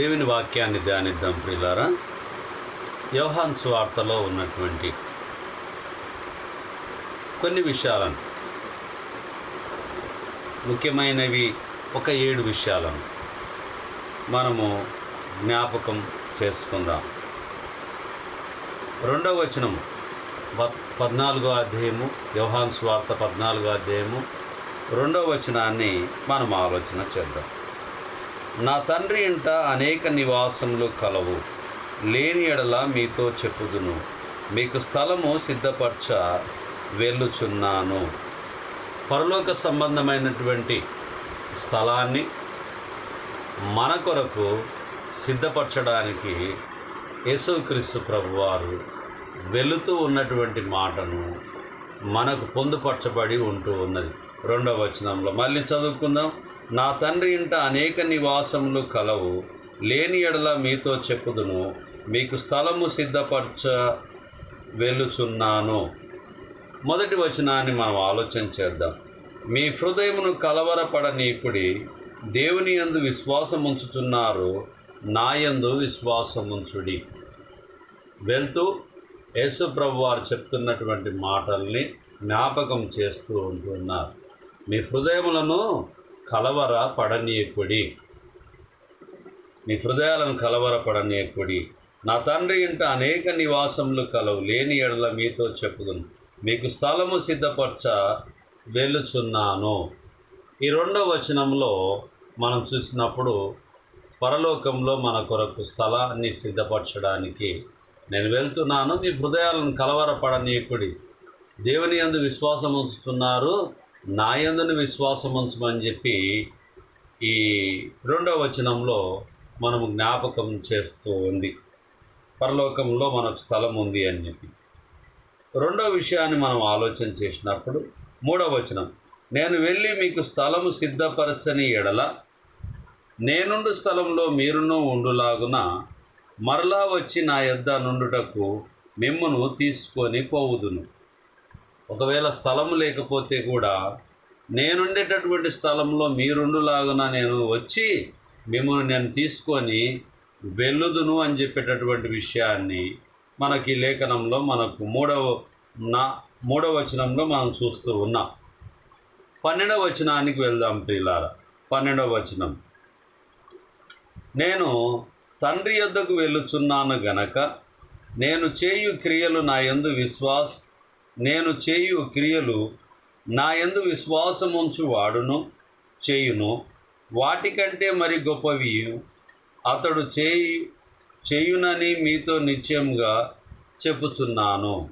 దేవుని వాక్యాన్ని ధ్యానిద్దాం ప్రియులారా. యోహాన్ స్వార్తలో ఉన్నటువంటి కొన్ని విషయాలను. ముఖ్యమైనవి ఒక ఏడు విషయాలను మనము జ్ఞాపకం చేసుకుందాం. రెండవ వచనం పద్ పద్నాలుగో అధ్యాయము యోహాన్ స్వార్త పద్నాలుగో అధ్యాయము రెండవ వచనాన్ని మనం ఆలోచన చేద్దాం. నా తండ్రి ఇంట అనేక నివాసములు కలవు. లేని ఎడల మీతో చెప్పుదును. మీకు స్థలము సిద్ధపరచ వెళ్ళుచున్నాను. పరలోక సంబంధమైనటువంటి స్థలాన్ని మన కొరకు సిద్ధపరచడానికి యేసుక్రీస్తు ప్రభువారు వెళుతూ ఉన్నటువంటి మాటను మనకు పొందుపరచబడి ఉంటూ ఉన్నది. రెండవ వచనంలో మళ్ళీ చదువుకుందాం. నా తండ్రి ఇంట అనేక నివాసములు కలవు. లేని ఎడల మీతో చెప్పుదును. మీకు స్థలము సిద్ధపరచ వెళ్ళుచున్నాను. మొదటి వచనాన్ని మనం ఆలోచన చేద్దాం. మీ హృదయమును కలవరపడనీకుడి దేవుని యందు విశ్వాసం ఉంచుతున్నారు నా యందు విశ్వాసం ఉంచుడి. వెళ్తూ యేసు ప్రభు వారు చెప్తున్నటువంటి మాటల్ని జ్ఞాపకం చేస్తూ ఉంటున్నారు. మీ హృదయములను కలవర పడనీయకుడి మీ హృదయాలను కలవర పడనీయకుడి నా తండ్రి ఇంట అనేక నివాసములు కలవు లేని ఎడల మీతో చెప్పుదును. మీకు స్థలము సిద్ధపరచ వెళ్ళుచున్నాను ఈ రెండవ వచనంలో మనం చూసినప్పుడు పరలోకంలో మన కొరకు స్థలాన్ని సిద్ధపరచడానికి నేను వెళ్తున్నాను. మీ హృదయాలను కలవరపడనీయకుడి. దేవుని యందు విశ్వాసం ఉంచుతున్నారు నా విశ్వాసం ఉంచమని చెప్పి ఈ రెండవ వచనంలో మనము జ్ఞాపకం చేస్తూ ఉంది. పరలోకంలో మనకు స్థలం ఉంది అని చెప్పి. రెండో విషయాన్ని మనం ఆలోచన చేసినప్పుడు మూడవ వచనం నేను వెళ్ళి మీకు స్థలము సిద్ధపరచని ఎడల నేనుండు స్థలంలో మీరును ఉండులాగున మరలా వచ్చి నా యొద్ద నుండుటకు మిమ్మును తీసుకొని పోవుదును. ఒకవేళ స్థలం లేకపోతే కూడా నేనుండేటటువంటి స్థలంలో మీరుండులాగున నేను వచ్చి మిమ్మల్ని నేను తీసుకొని వెళ్ళుదును అని చెప్పేటటువంటి విషయాన్ని మనకి లేఖనంలో మనకు మూడవ నా మూడవ వచనంలో మనం చూస్తూ ఉన్నాం. పన్నెండవ వచనానికి వెళ్దాం ప్రియులార పన్నెండవ వచనం. నేను తండ్రి యొద్దకు వెళ్ళుచున్నాను గనక నేను చేయు క్రియలు నా ఎందు విశ్వాస్ నేను చేయు క్రియలు నా యందు విశ్వాసముంచు వాడును చేయును. వాటికంటే మరి గొప్పవి అతడు చేయి చేయునని మీతో నిశ్చయంగా చెప్పుచున్నాను.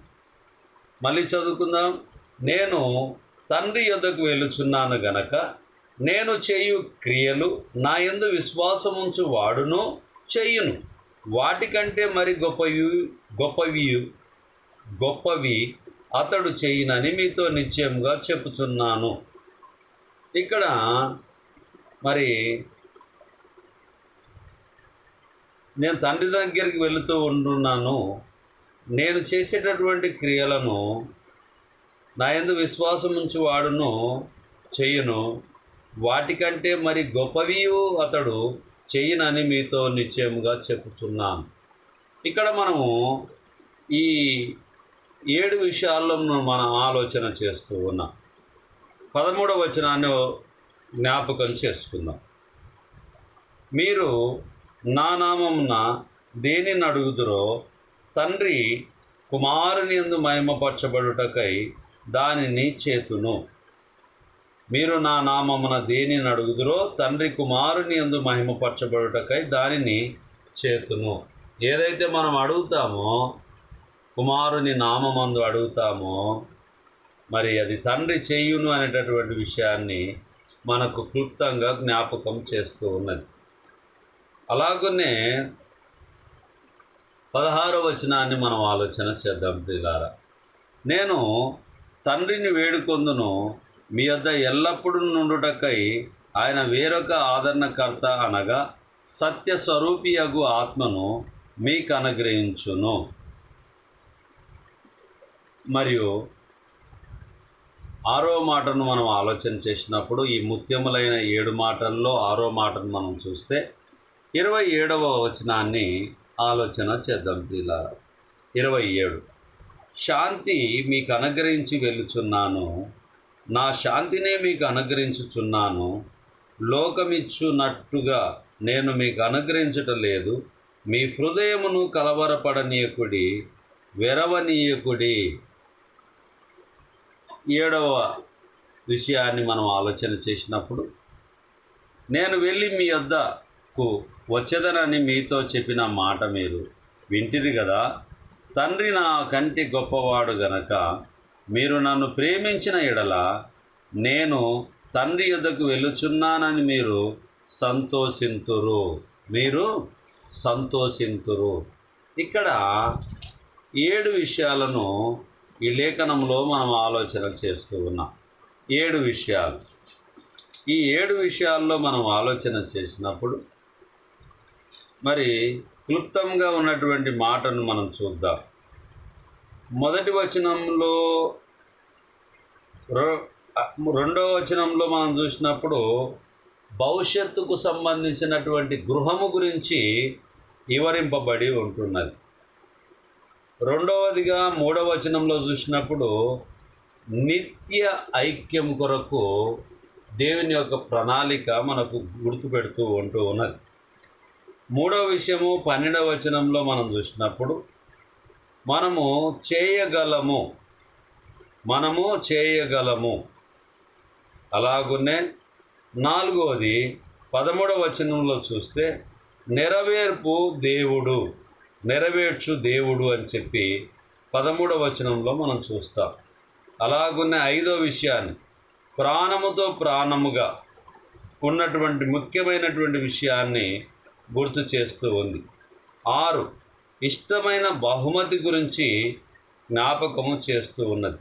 మళ్ళీ చదువుకుందాం. నేను తండ్రి యొద్దకు వెళ్ళుచున్నాను గనక నేను చేయు క్రియలు నా యందు విశ్వాసముంచు వాడును చెయ్యును వాటికంటే మరి గొప్పవి గొప్పవి గొప్పవి అతడు చేయనని మీతో నిశ్చయంగా చెప్పుచున్నాను. ఇక్కడ మరి నేను తండ్రి దగ్గరికి వెళుతూ ఉంటున్నాను నేను చేసేటటువంటి క్రియలను నా ఎందు విశ్వాసం ఉంచి వాడును చెయ్యను వాటికంటే మరి గొప్పవియు అతడు చెయ్యనని మీతో నిశ్చయముగా చెప్పుచున్నాను. ఇక్కడ మనము ఈ ఏడు విషయాల్లో మనం ఆలోచన చేస్తూ ఉన్నాం. పదమూడవ వచనాన్ని జ్ఞాపకం చేసుకుందాం. మీరు నా నామమున దేనిని అడుగుదురో తండ్రి కుమారుని ఎందు మహిమపరచబడుటకై దానిని చేతును. మీరు నా నామమున దేనిని అడుగుదురో తండ్రి కుమారుని ఎందు మహిమపరచబడుటకై దానిని చేతును. ఏదైతే మనం అడుగుతామో కుమారుని నామందు అడుగుతామో మరి అది తండ్రి చేయును అనేటటువంటి విషయాన్ని మనకు క్లుప్తంగా జ్ఞాపకం చేస్తూ ఉన్నది. అలాగనే పదహారో వచనాన్ని మనం ఆలోచన చేద్దాం ప్రియులారా. నేను తండ్రిని వేడుకొందును మీ వద్ద ఎల్లప్పుడూ నుండుటకై ఆయన వేరొక ఆదరణకర్త అనగా సత్య స్వరూపియగు ఆత్మను మీకు అనుగ్రహించును మరియు ఆరో మాటను మనం ఆలోచన చేసినప్పుడు ఈ ముత్యములైన ఏడు మాటల్లో ఆరో మాటను మనం చూస్తే ఇరవై ఏడవ వచనాన్ని ఆలోచన చేద్దాం ఇలా ఇరవై ఏడు. శాంతి మీకు అనుగ్రహించి వెళ్ళుచున్నాను. నా శాంతినే మీకు అనుగ్రహించుచున్నాను. లోకమిచ్చునట్టుగా నేను మీకు అనుగ్రహించటం లేదు. మీ హృదయమును కలవరపడనీయకుడి వెరవనీయకుడి ఏడవ విషయాన్ని మనం ఆలోచన చేసినప్పుడు నేను వెళ్ళి మీ వద్దకు వచ్చేదనని మీతో చెప్పిన మాట మీరు వింటిరి కదా తండ్రి నా కంటి గొప్పవాడు గనక మీరు నన్ను ప్రేమించిన ఎడల నేను తండ్రి యొద్దకు వెళ్ళుచున్నానని మీరు సంతోషింతురు. మీరు సంతోషింతురు. ఇక్కడ ఏడు విషయాలను ఈ లేఖనంలో మనం ఆలోచన చేస్తూ ఉన్నాం. ఏడు విషయాలు. ఈ ఏడు విషయాల్లో మనం ఆలోచన చేసినప్పుడు మరి క్లుప్తంగా ఉన్నటువంటి మాటను మనం చూద్దాం. మొదటి వచనంలో రొ- వచనంలో మనం చూసినప్పుడు భవిష్యత్తుకు సంబంధించినటువంటి గృహము గురించి వివరింపబడి ఉంటున్నది. రెండవదిగా మూడవ వచనంలో చూసినప్పుడు నిత్య ఐక్యం కొరకు దేవుని యొక్క ప్రణాళిక మనకు గుర్తుపెడుతూ ఉంటూ ఉన్నది. మూడవ విషయము పన్నెండవ వచనంలో మనం చూసినప్పుడు మనము చేయగలము మనము చేయగలము. అలాగునే నాలుగవది పదమూడవ వచనంలో చూస్తే నెరవేర్పు దేవుడు. నెరవేర్చు దేవుడు అని చెప్పి పదమూడవ వచనంలో మనం చూస్తాం. అలాగున్న ఐదో విషయాన్ని ప్రాణముతో ప్రాణముగా ఉన్నటువంటి ముఖ్యమైనటువంటి విషయాన్ని గుర్తు చేస్తూ ఉంది. ఆరు ఇష్టమైన బహుమతి గురించి జ్ఞాపకము చేస్తూ ఉన్నది.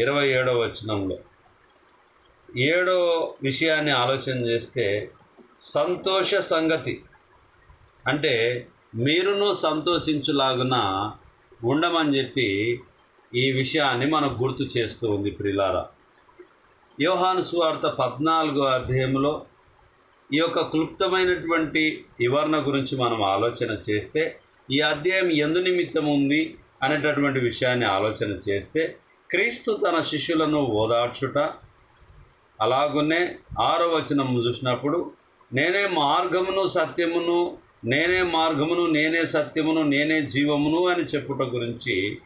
ఇరవై ఏడో వచనంలో. ఏడో విషయాన్ని ఆలోచన చేస్తే సంతోష సంగతి అంటే మీరును సంతోషించులాగున ఉండమని చెప్పి ఈ విషయాన్ని మనకు గుర్తు చేస్తూ ఉంది ప్రిలారా. యోహాను సువార్త పద్నాలుగో అధ్యాయంలో ఈ యొక్క క్లుప్తమైనటువంటి వివరణ గురించి మనం ఆలోచన చేస్తే ఈ అధ్యాయం ఎందు నిమిత్తం ఉంది అనేటటువంటి విషయాన్ని ఆలోచన చేస్తే క్రీస్తు తన శిష్యులను ఓదార్చుట అలాగునే ఆరో వచనం చూసినప్పుడు నేనే మార్గమును సత్యమును నేనే మార్గమును నేనే సత్యమును నేనే జీవమును అని చెప్పుట గురించి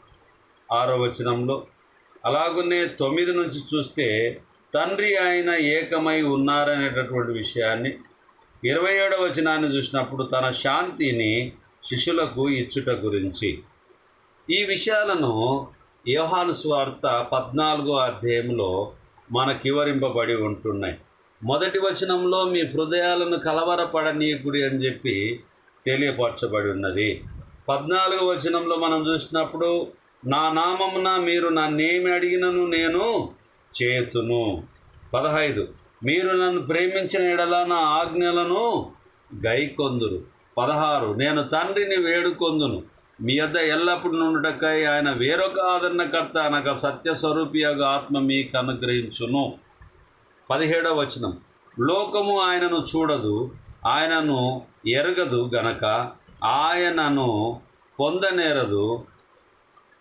ఆరో వచనంలో అలాగునే తొమ్మిది నుంచి చూస్తే తండ్రి ఆయన ఏకమై ఉన్నారనేటటువంటి విషయాన్ని ఇరవై ఏడవ వచనాన్ని చూసినప్పుడు తన శాంతిని శిష్యులకు ఇచ్చుట గురించి. ఈ విషయాలను యోహాను స్వార్త పద్నాలుగో అధ్యాయంలో మనకి వివరింపబడి ఉంటున్నాయి. మొదటి వచనంలో మీ హృదయాలను కలవరపడనీయకుడి అని చెప్పి తెలియపరచబడి ఉన్నది. పద్నాలుగు వచనంలో మనం చూసినప్పుడు నా నామమున మీరు నన్నేమి అడిగినను నేను చేతును. పదహైదు మీరు నన్ను ప్రేమించిన ఎడల నా ఆజ్ఞలను గైకొందురు. పదహారు నేను తండ్రిని వేడుకొందును. మీ యొద్ద ఎల్లప్పుడు నుండుటకై ఆయన వేరొక ఆదరణకర్త అనగా సత్యస్వరూపియగా ఆత్మ మీకు అనుగ్రహించును. పదిహేడవ వచనం లోకము ఆయనను చూడదు ఆయనను ఎరగదు గనక ఆయనను పొందనేరదు.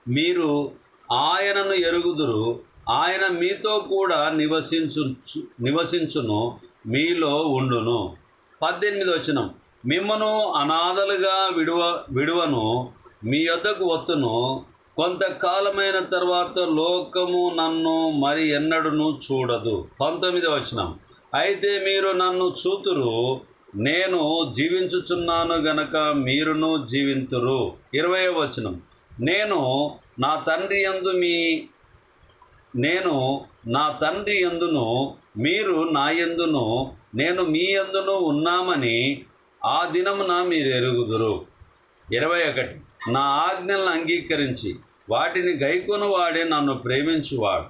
మీరు ఆయనను ఎరుగుదురు. ఆయన మీతో కూడా నివసించు నివసించును. మీలో ఉండును. పద్దెనిమిది వచనం. మిమ్మను అనాథలుగా విడువ విడువను. మీ యొద్దకు వత్తును. కొంతకాలమైన తర్వాత లోకము నన్ను మరి ఎన్నడను చూడదు. పంతొమ్మిది వచనం. అయితే మీరు నన్ను చూతురు. నేను జీవించుచున్నాను గనక మీరును జీవింతురు. ఇరవై వచనం. నేను నా తండ్రి యందు మీ నేను నా తండ్రి యందును మీరు నా యందును నేను మీ యందును ఉన్నామని ఆ దినమున మీరు ఎరుగుదురు. ఇరవై ఒకటి. నా ఆజ్ఞలను అంగీకరించి వాటిని గైకొను వాడే నన్ను ప్రేమించువాడు.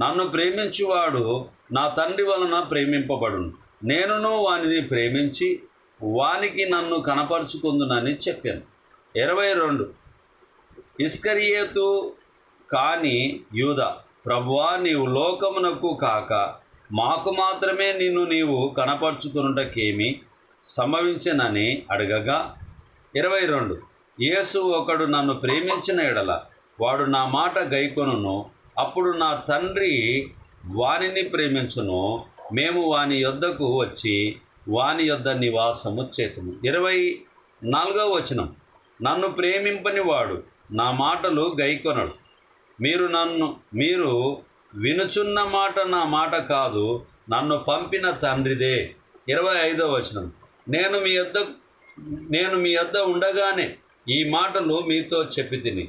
నన్ను ప్రేమించువాడు నా తండ్రి వలన ప్రేమింపబడును. నేనును వానిని ప్రేమించి వానికి నన్ను కనపరుచుకుందునని చెప్పాను. ఇరవై రెండు. ఇస్కరియేతు కాని యూద ప్రభువా నీవు లోకమునకు కాక మాకు మాత్రమే నిన్ను నీవు కనపరుచుకున్నటకేమి సంభవించనని అడగగా ఇరవై రెండు. యేసు ఒకడు నన్ను ప్రేమించిన ఎడల వాడు నా మాట గైకొనును అప్పుడు నా తండ్రి వానిని ప్రేమించును. మేము వాని యొద్దకు వచ్చి వాని యొద్ద నివాసము చేతుము. ఇరవై నాలుగవ వచనం. నన్ను ప్రేమింపని వాడు నా మాటలు గైకొనడు. మీరు నన్ను మీరు వినుచున్న మాట నా మాట కాదు నన్ను పంపిన తండ్రిదే. ఇరవై ఐదవ వచనం. నేను మీ యొద్ద నేను మీ యొద్ద ఉండగానే ఈ మాటలు మీతో చెప్పి తిని.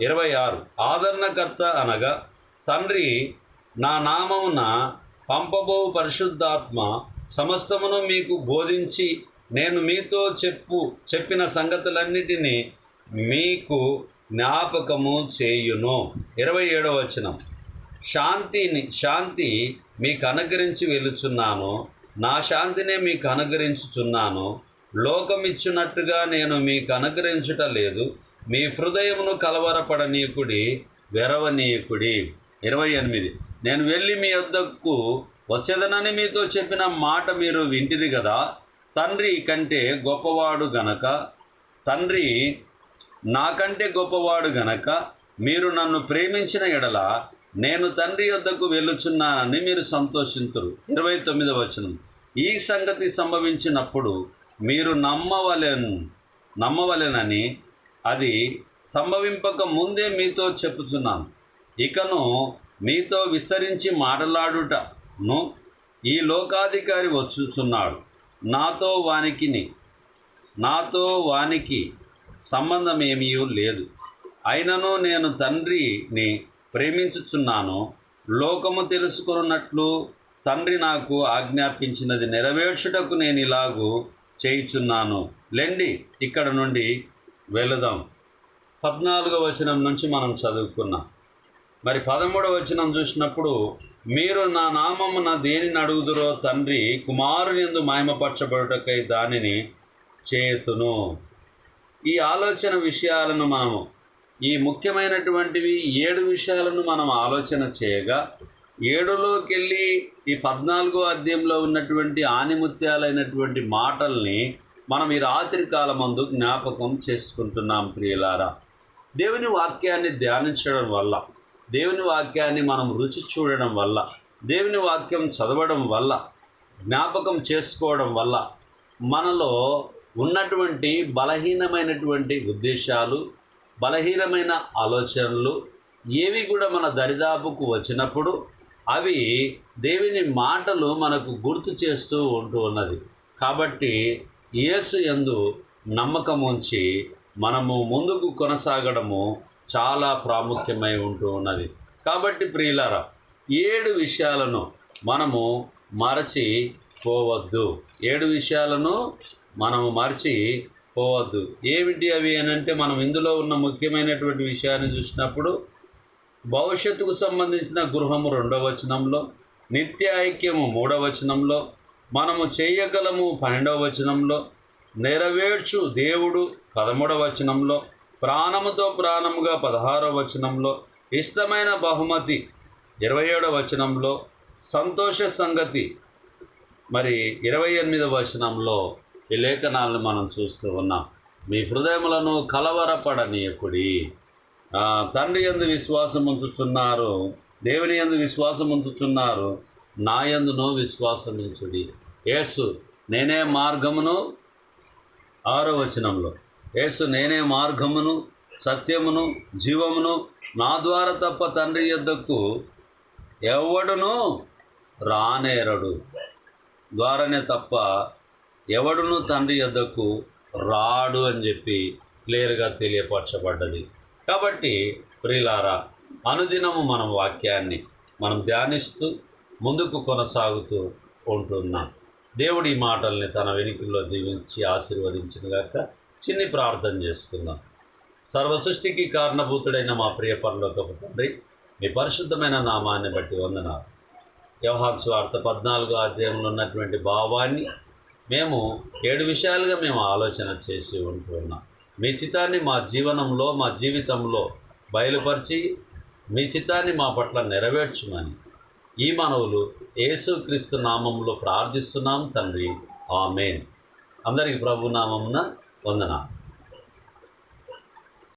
ఇరవై ఆరు. ఆదరణకర్త అనగా తండ్రి నా నామమున పంపబో పరిశుద్ధాత్మ సమస్తమును మీకు బోధించి నేను మీతో చెప్పు చెప్పిన సంగతులన్నిటినీ మీకు జ్ఞాపకము చేయును. ఇరవై ఏడవ వచనం. శాంతిని శాంతి మీకు అనుగ్రహించి వెలుచున్నాను. నా శాంతినే మీకు అనుగ్రహించుచున్నాను. లోకమిచ్చునట్టుగా నేను మీకు అనుగ్రహించుట లేదు. మీ హృదయమును కలవరపడనీయకుడి వెరవనీయకుడి. ఇరవై ఎనిమిది. నేను వెళ్ళి మీ వద్దకు వచ్చేదనని మీతో చెప్పిన మాట మీరు వింటిరి కదా. తండ్రి కంటే గొప్పవాడు గనక తండ్రి నాకంటే గొప్పవాడు గనక మీరు నన్ను ప్రేమించిన ఎడల నేను తండ్రి యొద్దకు వెళ్ళుచున్నానని మీరు సంతోషింతురు. ఇరవై తొమ్మిదవ వచనం. ఈ సంగతి సంభవించినప్పుడు మీరు నమ్మవలెను నమ్మవలెనని అది సంభవింపక ముందే మీతో చెప్పుచున్నాను. ఇకను మీతో విస్తరించి మాట్లాడుటను ఈ లోకాధికారి వచ్చుచున్నాడు. నాతో వానికిని నాతో వానికి సంబంధం లేదు. అయినను నేను తండ్రిని ప్రేమించుచున్నాను. లోకము తెలుసుకున్నట్లు తండ్రి నాకు ఆజ్ఞాపించినది నెరవేర్చుటకు నేను ఇలాగూ చేయుచున్నాను. లెండి ఇక్కడ నుండి వెళదాం. పద్నాలుగో వచనం నుంచి మనం చదువుకున్నాం. మరి పదమూడవ వచనం చూసినప్పుడు మీరు నా నామమున దేనిని అడుగుదురో తండ్రి కుమారుని ఎందు మాయమపరచబడుటకై దానిని చేతును. ఈ ఆలోచన విషయాలను మనము ఈ ముఖ్యమైనటువంటివి ఏడు విషయాలను మనం ఆలోచన చేయగా ఏడులోకి వెళ్ళి ఈ పద్నాలుగో అధ్యాయంలో ఉన్నటువంటి ఆనిముత్యాలైనటువంటి మాటల్ని మనం ఈ రాత్రి కాలమందు జ్ఞాపకం చేసుకుంటున్నాం ప్రియులారా. దేవుని వాక్యాన్ని ధ్యానించడం వల్ల దేవుని వాక్యాన్ని మనం రుచి చూడడం వల్ల దేవుని వాక్యం చదవడం వల్ల జ్ఞాపకం చేసుకోవడం వల్ల మనలో ఉన్నటువంటి బలహీనమైనటువంటి ఉద్దేశాలు బలహీనమైన ఆలోచనలు ఏవి కూడా మన దరిదాపుకు వచ్చినప్పుడు అవి దేవుని మాటలు మనకు గుర్తు చేస్తూ ఉంటూ ఉన్నది. కాబట్టి యేసు యందు నమ్మకం ఉంచి మనము ముందుకు కొనసాగడము చాలా ప్రాముఖ్యమై ఉంటూ ఉన్నది. కాబట్టి ప్రియులారా ఏడు విషయాలను మనము మరచి పోవద్దు. ఏడు విషయాలను మనము మరచి పోవద్దు. ఏమిటి అవి అని అంటే మనం ఇందులో ఉన్న ముఖ్యమైనటువంటి విషయాన్ని చూసినప్పుడు భవిష్యత్తుకు సంబంధించిన గృహము రెండవ వచనంలో నిత్య ఐక్యము మూడవ వచనంలో మనము చేయగలము పన్నెండవ వచనంలో నెరవేర్చు దేవుడు పదమూడవ వచనంలో ప్రాణముతో ప్రాణముగా పదహారవ వచనంలో ఇష్టమైన బహుమతి ఇరవై ఏడవ వచనంలో సంతోష సంగతి మరి ఇరవై ఎనిమిదవ వచనంలో ఈ లేఖనాలను మనం చూస్తూ ఉన్నాం. మీ హృదయములను కలవరపడనీయకుడి. తండ్రి ఎందు విశ్వాసం ఉంచుచున్నారు దేవుని ఎందు విశ్వాసం ఉంచుచున్నారు నా యందును విశ్వాసం ఉంచుడి. యేసు నేనే మార్గమును. ఆరో వచనంలో యేసు నేనే మార్గమును సత్యమును జీవమును. నా ద్వారా తప్ప తండ్రి యొద్దకు ఎవడును రానేరడు. ద్వారానే తప్ప ఎవడును తండ్రి యొద్దకు రాడు అని చెప్పి క్లియర్గా తెలియపరచబడ్డది. కాబట్టి ప్రియులారా అనుదినము మనం వాక్యాన్ని మనం ధ్యానిస్తూ ముందుకు కొనసాగుతూ ఉంటున్నాం. దేవుడి మాటల్ని తన వెనుకల్లో దీవించి ఆశీర్వదించిన గాక చిన్ని ప్రార్థన చేసుకుందాం. సర్వసృష్టికి కారణభూతుడైన మా ప్రియ పరలోకపు తండ్రి మీ పరిశుద్ధమైన నామాన్ని బట్టి వందనాలు. వ్యవహార్ స్వార్థ పద్నాలుగో అధ్యాయంలో ఉన్నటువంటి భావాన్ని మేము ఏడు విషయాలుగా మేము ఆలోచన చేసి ఉంటున్నాం మీ చిత్తాన్ని మా జీవనంలో మా జీవితంలో బయలుపరిచి మీ చిత్తాన్ని మా పట్ల నెరవేర్చుమని ఈ మనవులు యేసుక్రీస్తు నామంలో ప్రార్థిస్తున్నాం తండ్రి. ఆమెన్. అందరికి ప్రభు నామమున వందనాలు